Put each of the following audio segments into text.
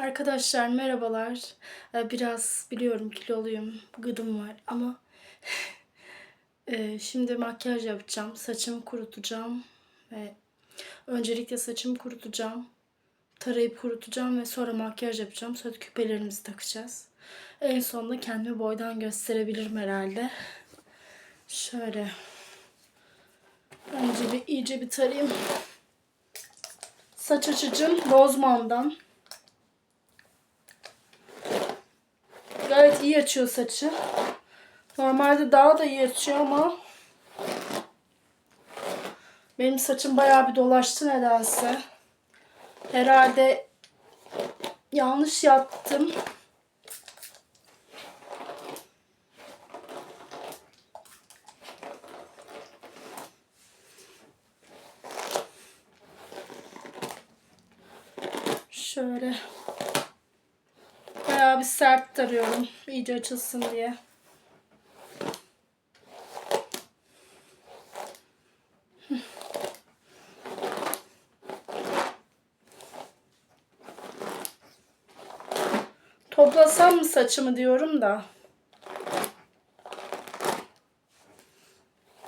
Arkadaşlar merhabalar. Ee, Biraz biliyorum kiloluyum, gıdım var ama e, şimdi makyaj yapacağım. Saçımı kurutacağım ve öncelikle saçımı kurutacağım. Tarayıp kurutacağım ve sonra makyaj yapacağım. Sonra küpelerimizi takacağız. En sonunda kendimi boydan gösterebilirim herhalde. Şöyle. Önce bir iyice bir tarayayım. Saç açıcım Rozman'dan. Gayet iyi açıyor saçı. Normalde daha da iyi açıyor ama benim saçım bayağı bir dolaştı nedense. Herhalde yanlış yattım. Şöyle bir sert tarıyorum iyice açılsın diye. Toplasam mı saçımı diyorum da.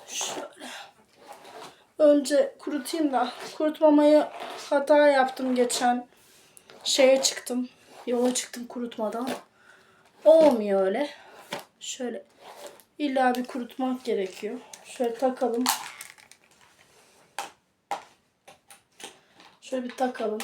Şöyle. Önce kurutayım da. Kurutmamayı hata yaptım geçen. Şeye çıktım. Yola çıktım kurutmadan. Olmuyor öyle. Şöyle. İlla bir kurutmak gerekiyor. Şöyle takalım. Şöyle bir takalım.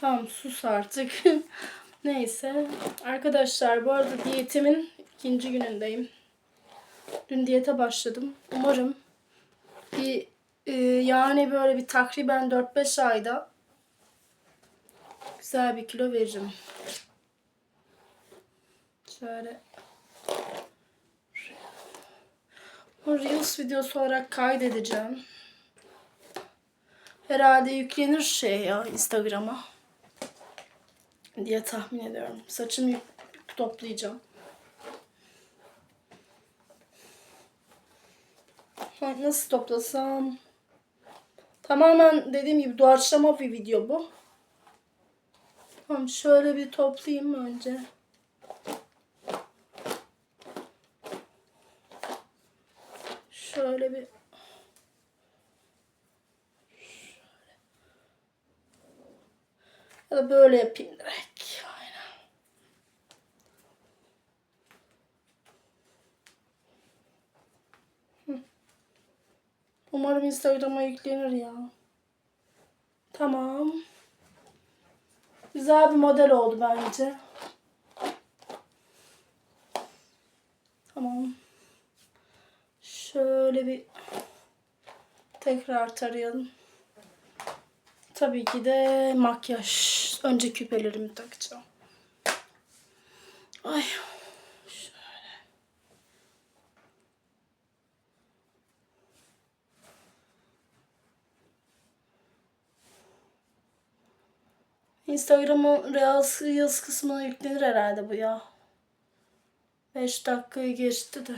Tamam sus artık. Neyse. Arkadaşlar bu arada diyetimin ikinci günündeyim. Dün diyete başladım. Umarım bir e, yani böyle bir takriben 4-5 ayda güzel bir kilo veririm. Şöyle Bu Reels videosu olarak kaydedeceğim. Herhalde yüklenir şey ya Instagram'a diye tahmin ediyorum. Saçımı toplayacağım. Nasıl toplasam? Tamamen dediğim gibi doğaçlama bir video bu. Tamam şöyle bir toplayayım önce. Şöyle bir Ya da böyle yapayım direkt. Aynen. Hı. Umarım Instagram'a yüklenir ya. Tamam. Güzel bir model oldu bence. Tamam. Şöyle bir tekrar tarayalım. Tabii ki de makyaj Önce küpelerimi takacağım. Ay. Instagram'ın Reels, Reels kısmına yüklenir herhalde bu ya. 5 dakikayı geçti de.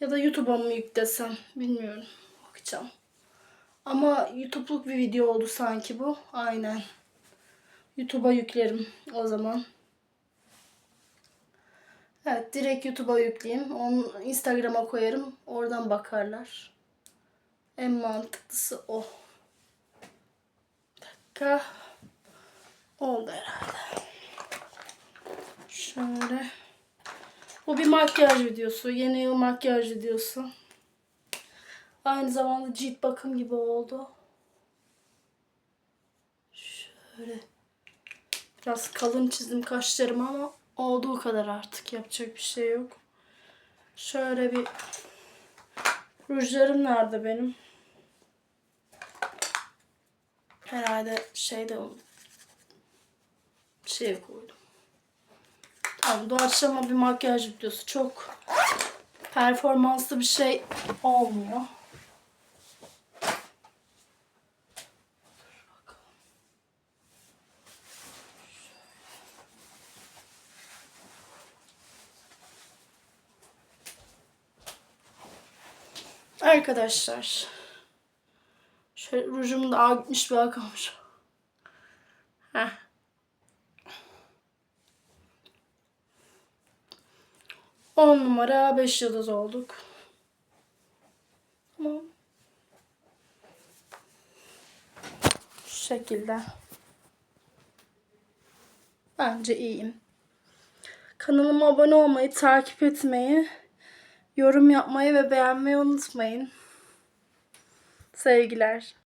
Ya da YouTube'a mı yüklesem bilmiyorum. Bakacağım. Ama YouTube'luk bir video oldu sanki bu. Aynen. YouTube'a yüklerim o zaman. Evet direkt YouTube'a yükleyeyim. Onu Instagram'a koyarım. Oradan bakarlar. En mantıklısı o. Dakika. Oldu herhalde. Şöyle. Bu bir makyaj videosu. Yeni yıl makyaj videosu. Aynı zamanda cilt bakım gibi oldu. Şöyle. Biraz kalın çizdim kaşlarımı ama olduğu kadar artık yapacak bir şey yok. Şöyle bir rujlarım nerede benim? Herhalde şeyde şey koydum. Tamam doğaçlama bir makyaj videosu. Çok performanslı bir şey olmuyor. Arkadaşlar. Şöyle rujum daha gitmiş bir kalmış. Heh. On numara beş yıldız olduk. Tamam. Şu şekilde. Bence iyiyim. Kanalıma abone olmayı, takip etmeyi, yorum yapmayı ve beğenmeyi unutmayın. Sevgiler.